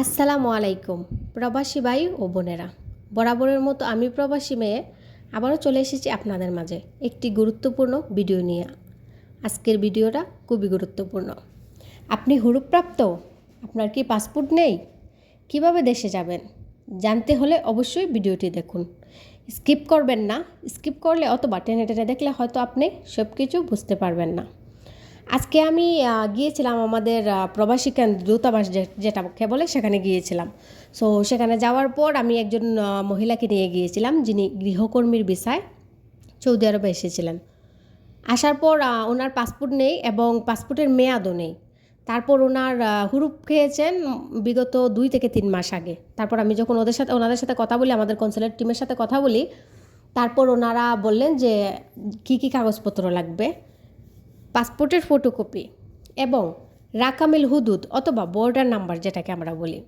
আসসালামু আলাইকুম, প্রবাসী ভাই ও বোনেরা। বরাবরের মতো আমি প্রবাসী মেয়ে, আবারও চলে এসেছি আপনাদের মাঝে একটি গুরুত্বপূর্ণ ভিডিও নিয়ে। আজকের ভিডিওটা খুবই গুরুত্বপূর্ণ। আপনি হুরুপ্রাপ্ত? আপনার কি পাসপোর্ট নেই? কীভাবে দেশে যাবেন? জানতে হলে অবশ্যই ভিডিওটি দেখুন। স্কিপ করবেন না। স্কিপ করলে অথবা টেনে টেনে দেখলে হয়তো আপনি সব কিছু বুঝতে পারবেন না। আজকে আমি গিয়েছিলাম আমাদের প্রবাসী কেন্দ্র দূতাবাস যেটাকে বলে সেখানে গিয়েছিলাম। সো সেখানে যাওয়ার পর আমি একজন মহিলাকে নিয়ে গিয়েছিলাম, যিনি গৃহকর্মীর বিষয়। সৌদি আরবে এসেছিলেন। আসার পর ওনার পাসপোর্ট নেই এবং পাসপোর্টের মেয়াদও নেই। তারপর ওনার হুরুপ খেয়েছেন বিগত দুই থেকে তিন মাস আগে। তারপর আমি যখন ওদের সাথে, ওনাদের সাথে কথা বলি, আমাদের কনসুলেট টিমের সাথে কথা বলি, তারপর ওনারা বললেন যে, কী কী কাগজপত্র লাগবে? পাসপোর্টের ফটোকপি এবং রাকামিল হুদুদ অথবা বর্ডার নাম্বার যেটাকে আমরা বলি।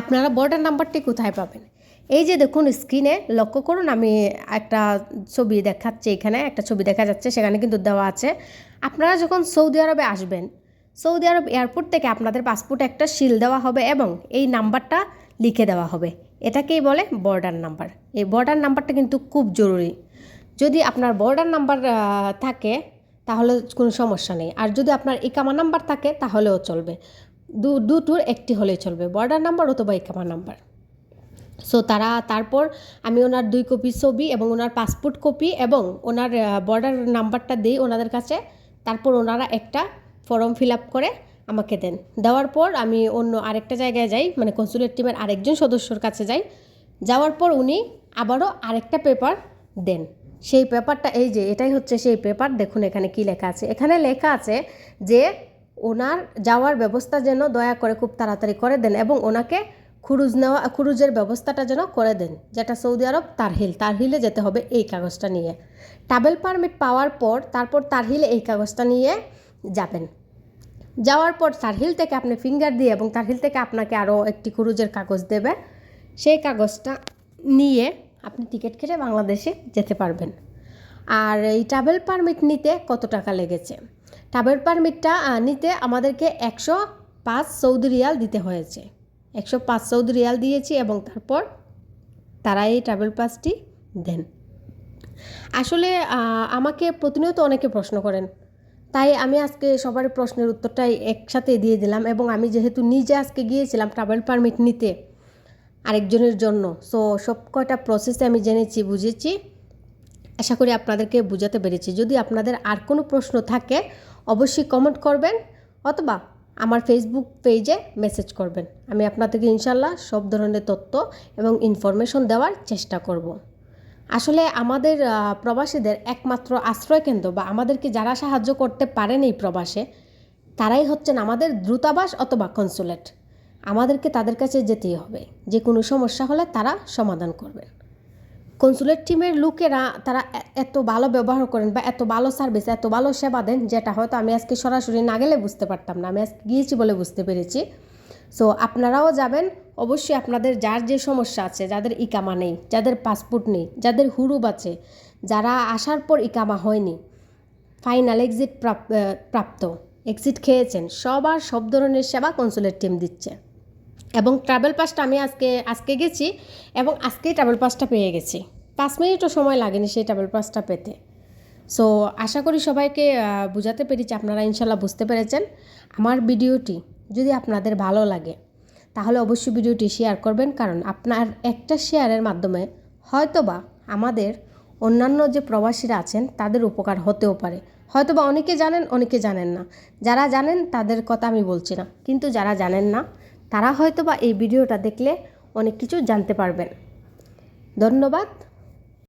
আপনারা বর্ডার নাম্বারটি কোথায় পাবেন? এই যে দেখুন স্ক্রিনে লক্ষ্য করুন, আমি একটা ছবি দেখাচ্ছি এখানে, একটা ছবি দেখা যাচ্ছে, সেখানে কিন্তু দেওয়া আছে। আপনারা যখন সৌদি আরবে আসবেন, সৌদি আরব এয়ারপোর্ট থেকে আপনাদের পাসপোর্টে একটা সিল দেওয়া হবে এবং এই নাম্বারটা লিখে দেওয়া হবে। এটাকেই বলে বর্ডার নাম্বার। এই বর্ডার নাম্বারটা কিন্তু খুব জরুরি। যদি আপনার বর্ডার নাম্বার থাকে তাহলে কোনো সমস্যা নেই। আর যদি আপনার ইকামা নাম্বার থাকে, তাহলেও চলবে। দু দুটোর একটি হলেই চলবে। বর্ডার নাম্বার অথবা ইকামা নাম্বার। সো তারা তারপর আমি ওনার দুই কপি ছবি এবং ওনার পাসপোর্ট কপি এবং ওনার বর্ডার নাম্বারটা দিই ওনাদের কাছে তারপর ওনারা একটা ফর্ম ফিল আপ করে আমাকে দেন। দেওয়ার পর আমি অন্য আরেকটা জায়গায় যাই মানে কনসুলেট টিমের আরেকজন সদস্যর কাছে যাই। যাওয়ার পর উনি আবারও আরেকটা পেপার দেন। সেই পেপারটা, এই যে এটাই হচ্ছে সেই পেপার, দেখুন এখানে কি লেখা আছে। এখানে লেখা আছে যে ওনার যাওয়ার ব্যবস্থা যেন দয়া করে খুব তাড়াতাড়ি করে দেন এবং ওনাকে খুরুজ নেওয়া, খুরুজের ব্যবস্থাটা যেন করে দেন, যেটা সৌদি আরব তারহিল, তারহিলে যেতে হবে এই কাগজটা নিয়ে। ট্রাভেল পারমিট পাওয়ার পর তারপর তারহিলে এই কাগজটা নিয়ে যাবেন। যাওয়ার পর তারহিল থেকে আপনি ফিঙ্গার দিয়ে এবং তারহিল থেকে আপনাকে আরও একটি খুরুজের কাগজ দেবে। সেই কাগজটা নিয়ে আপনি টিকিট কেটে বাংলাদেশে যেতে পারবেন। আর এই ট্রাভেল পারমিট নিতে কত টাকা লেগেছে? ট্রাভেল পারমিটটা নিতে আমাদেরকে একশো পাঁচ সৌদি রিয়াল দিতে হয়েছে। একশো পাঁচ সৌদি রিয়াল দিয়েছি এবং তারপর তারা এই ট্রাভেল পাসটি দেন। আসলে আমাকে প্রতিনিয়ত অনেকে প্রশ্ন করেন। তাই আমি আজকে সবার প্রশ্নের উত্তরটাই একসাথে দিয়ে দিলাম এবং আমি যেহেতু নিজে আজকে গিয়েছিলাম ট্রাভেল পারমিট নিতে আরেকজনের জন্য। সো সব কয়টা প্রসেসে আমি জেনেছি, বুঝেছি। আশা করি আপনাদেরকে বোঝাতে পেরেছি। যদি আপনাদের আর কোনো প্রশ্ন থাকে, অবশ্যই কমেন্ট করবেন অথবা আমার ফেসবুক পেজে মেসেজ করবেন। আমি আপনাদেরকে ইনশাল্লাহ সব ধরনের তথ্য এবং ইনফরমেশন দেওয়ার চেষ্টা করব। আসলে আমাদের প্রবাসীদের একমাত্র আশ্রয়কেন্দ্র বা আমাদেরকে যারা সাহায্য করতে পারেন এই প্রবাসে, তারাই হচ্ছেন আমাদের দ্রুতাবাস অথবা কনসুলেট আমাদেরকে তাদের কাছে যেতেই হবে। যে কোনো সমস্যা হলে তারা সমাধান করবেন কনসুলেট টিমের লোকেরা তারা এত ভালো ব্যবহার করেন বা এত ভালো সার্ভিস, এত ভালো সেবা দেন, যেটা হয়তো আমি আজকে সরাসরি না গেলে বুঝতে পারতাম না। আমি আজকে গিয়েছি বলে বুঝতে পেরেছি। সো আপনারাও যাবেন। অবশ্যই আপনাদের যার যে সমস্যা আছে, যাদের ইকামা নেই, যাদের পাসপোর্ট নেই, যাদের হুরুব আছে, যারা আসার পর ইকামা হয়নি, ফাইনাল এক্সিট প্রাপ্ত, এক্সিট খেয়েছেন, সবার সব ধরনের সেবা কনসুলেট টিম দিচ্ছে। এবং ট্রাভেল পাসটা আমি আজকে আজকে গেছি এবং আজকেই ট্রাভেল পাসটা পেয়ে গেছি। পাঁচ মিনিটও সময় লাগেনি সেই ট্রাভেল পাসটা পেতে। সো আশা করি সবাইকে বোঝাতে পেরেছি, আপনারা ইনশাল্লাহ বুঝতে পেরেছেন। আমার ভিডিওটি যদি আপনাদের ভালো লাগে, তাহলে অবশ্যই ভিডিওটি শেয়ার করবেন, কারণ আপনার একটা শেয়ারের মাধ্যমে হয়তোবা আমাদের অন্যান্য যে প্রবাসীরা আছেন, তাদের উপকার হতেও পারে। হয়তোবা অনেকে জানেন অনেকে জানেন না। যারা জানেন, তাদের কথা আমি বলছি না। কিন্তু যারা জানেন না তারা হয়তোবা এই ভিডিওটা দেখলে অনেক কিছু জানতে পারবেন। ধন্যবাদ।